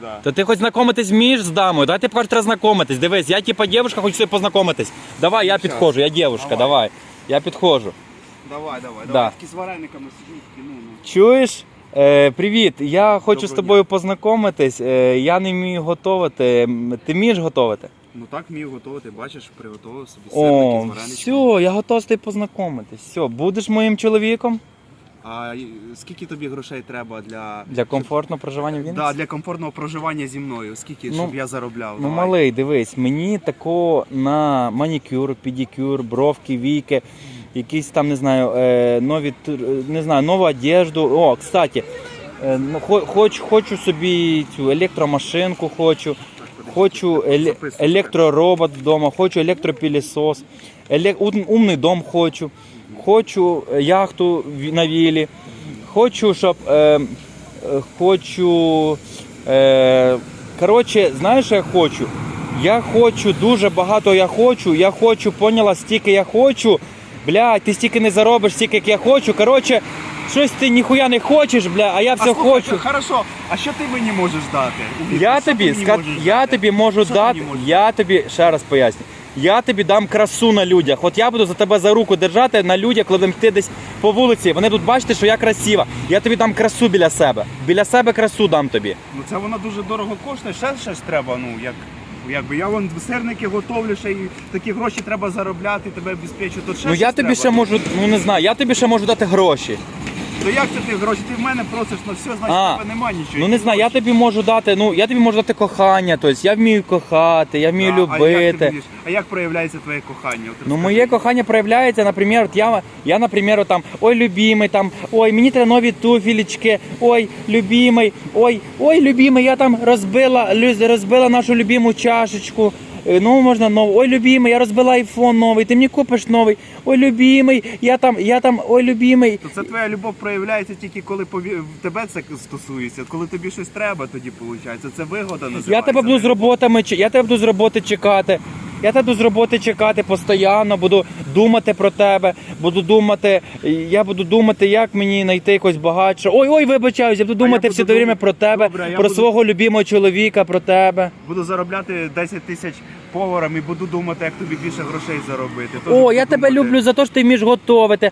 Да. То ти хоч знайомитись вмієш з дамою? Давай ти покажеш, треба знайомитись. Дивись, я типа дівчинка, хочу собі познайомитись. Давай, я Щас. підходжу, я дівчинка, Давай. давай. Я підходжу. Давай, давай, Да. давай. Такі з варениками сидіть, такі, ну, ну. Чуєш? Е, привіт, я хочу з Доброго тобою познайомитись. Е, я не вмію готувати. М, Ти вмієш готувати? Ну так вмію готувати, бачиш, приготував собі О, сирники з вареничками. все, я готовий з тобою познайомитись. Все, будеш моїм чоловіком А скільки тобі грошей треба для, для комфортного проживання в Вінниці? да, для комфортного проживання зі мною? Скільки, Ну, щоб я заробляв? Ну, Давай. малий, дивись, мені тако на манікюр, педикюр, бровки, віки, якісь там, не знаю, е, нові, не знаю, нову одежду. О, кстати, е, ну, хо- хоч, хочу собі цю електромашинку, хочу, хочу еле- електроробот вдома, хочу електропілісос, еле- ум- умний дом хочу, хочу е, яхту в- на вілі, хочу, щоб е, е, хочу. Е, коротше, знаєш, що я хочу? Я хочу дуже багато я хочу. Я хочу, поняла, стільки я хочу. Блядь, ти стільки не заробиш, стільки як я хочу. Коротше, щось ти ніхуя не хочеш, бля, а я все а, слухай, хочу. Хорошо, а що ти мені можеш дати? Увір, Я що ти тобі мені ска... можеш я дати? тобі можу Що ти дати. мені можеш Я тобі ще раз поясню. Я тобі дам красу на людях. От я буду за тебе за руку держати на людях, коли будемо йти десь по вулиці. Вони будуть бачити, що я красива. Я тобі дам красу біля себе. Біля себе красу дам тобі. Ну це воно дуже дорого коштує, ще щось треба, ну як. Якби я вон сирники готовлю, ще й такі гроші треба заробляти, тебе обезпечу. Ще Ну я тобі треба. ще можу, ну не знаю, я тобі ще можу дати гроші. То як це ти гроші? Ти в мене просиш на все, значить А, в тебе немає нічого. Ну не знаю, я тобі можу дати. Ну я тобі можу дати кохання. Тобто я вмію кохати, я вмію А, як, ти любити. а як проявляється твоє кохання? От Ну, розкажи. моє кохання проявляється, наприклад, от я, я, наприклад, там, ой, любимий, там, ой, мені треба нові туфілечки, ой, любимий, ой, ой, любимий, я там розбила, лю- розбила нашу любиму чашечку. Е, Ну, можна нову. Ой, любимий, я розбила айфон новий, ти мені купиш новий. Ой, любимий, я там, я там, ой, любимий. То це твоя любов проявляється тільки коли пові... тебе це стосується. Коли тобі щось треба, тоді виходить. Це вигода називається. Я тебе буду з роботами, я тебе буду з роботи чекати. Я тебе буду з роботи чекати постійно, буду думати про тебе, буду думати, я буду думати, як мені знайти якось багатше. Ой, ой, вибачаюсь, я буду думати буду все время про тебе, Добре, про буду- свого любимого чоловіка, про тебе. Буду заробляти 10 тисяч поваром і буду думати, як тобі більше грошей заробити. Тож О, я тебе люблю за те, що ти вмієш готувати.